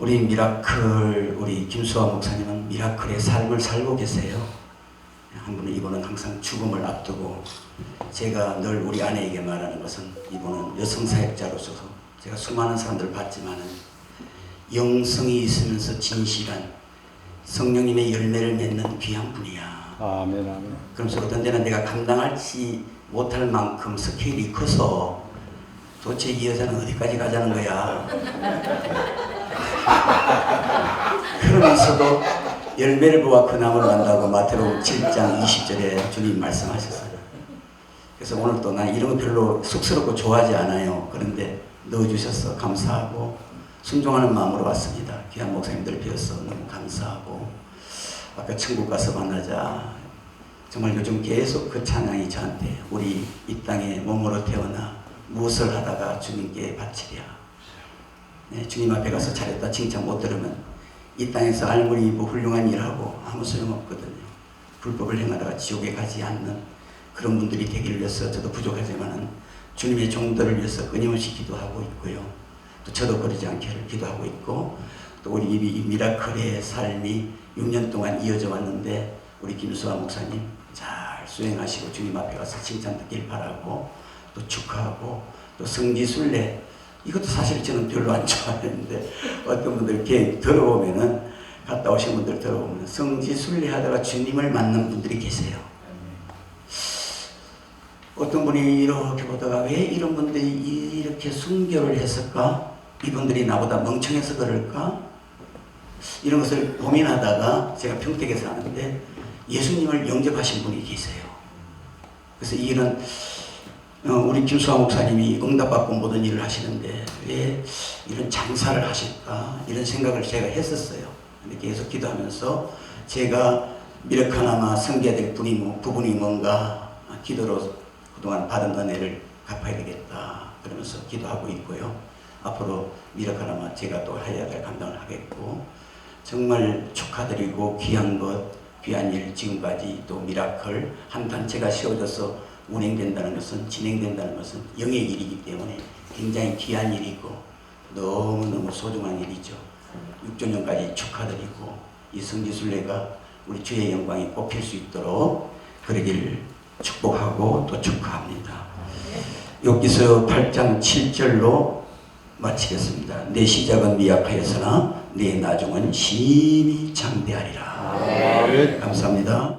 우리 미라클 우리 김수아 목사님은 미라클의 삶을 살고 계세요. 한 분은 이분은 항상 죽음을 앞두고 제가 늘 우리 아내에게 말하는 것은 이분은 여성 사역자로서 제가 수많은 사람들을 봤지만은 영성이 있으면서 진실한 성령님의 열매를 맺는 귀한 분이야. 아멘 아멘. 그러면서 어떤 때는 내가 감당하지 못할 만큼 스케일이 커서 도대체 이 여자는 어디까지 가자는 거야. 그러면서도 열매를 보아 그 나무를 만다고 마태복음 7장 20절에 주님 말씀하셨어요. 그래서 오늘 또 난 이런 거 별로 쑥스럽고 좋아하지 않아요. 그런데 넣어주셔서 감사하고 순종하는 마음으로 왔습니다. 귀한 목사님들 뵈어서 너무 감사하고 아까 천국 가서 만나자 정말 요즘 계속 그 찬양이 저한테 우리 이 땅에 몸으로 태어나 무엇을 하다가 주님께 바치랴. 네, 주님 앞에 가서 잘했다 칭찬 못 들으면 이 땅에서 알무리 뭐 훌륭한 일하고 아무 소용없거든요. 불법을 행하다가 지옥에 가지 않는 그런 분들이 되기를 위해서 저도 부족하지만은 주님의 종들을 위해서 끊임없이 기도하고 있고요. 또 저도 그러지 않기를 기도하고 있고 또 우리 이 미라클의 삶이 6년 동안 이어져 왔는데 우리 김수아 목사님 잘 수행하시고 주님 앞에 가서 칭찬 듣길 바라고 또 축하하고 또 성지순례 이것도 사실 저는 별로 안 좋아하는데 어떤 분들 이렇게 들어보면은 갔다 오신 분들 들어보면 성지 순례 하다가 주님을 만난 분들이 계세요. 어떤 분이 이렇게 보다가 왜 이런 분들이 이렇게 순교를 했을까? 이분들이 나보다 멍청해서 그럴까? 이런 것을 고민하다가 제가 평택에 사는데 예수님을 영접하신 분이 계세요. 그래서 이 일은 어, 우리 김수아 목사님이 응답받고 모든 일을 하시는데 왜 이런 장사를 하실까? 이런 생각을 제가 했었어요. 계속 기도하면서 제가 미력하나마 섬겨야 될 분이 뭐, 부분이 뭔가 기도로 그동안 받은 은혜를 갚아야 되겠다. 그러면서 기도하고 있고요. 앞으로 미력하나마 제가 또 해야 될 감당을 하겠고 정말 축하드리고 귀한 것, 귀한 일 지금까지 또 미라클 한 단체가 세워져서 운행된다는 것은 진행된다는 것은 영의 일이기 때문에 굉장히 귀한 일이고 너무너무 소중한 일이죠. 6조년까지 축하드리고 이 성지순례가 우리 주의 영광이 꽃필 수 있도록 그러기를 축복하고 또 축하합니다. 여기서 8장 7절로 마치겠습니다. 내 시작은 미약하였으나 내 나중은 심히 장대하리라. 아멘. 감사합니다.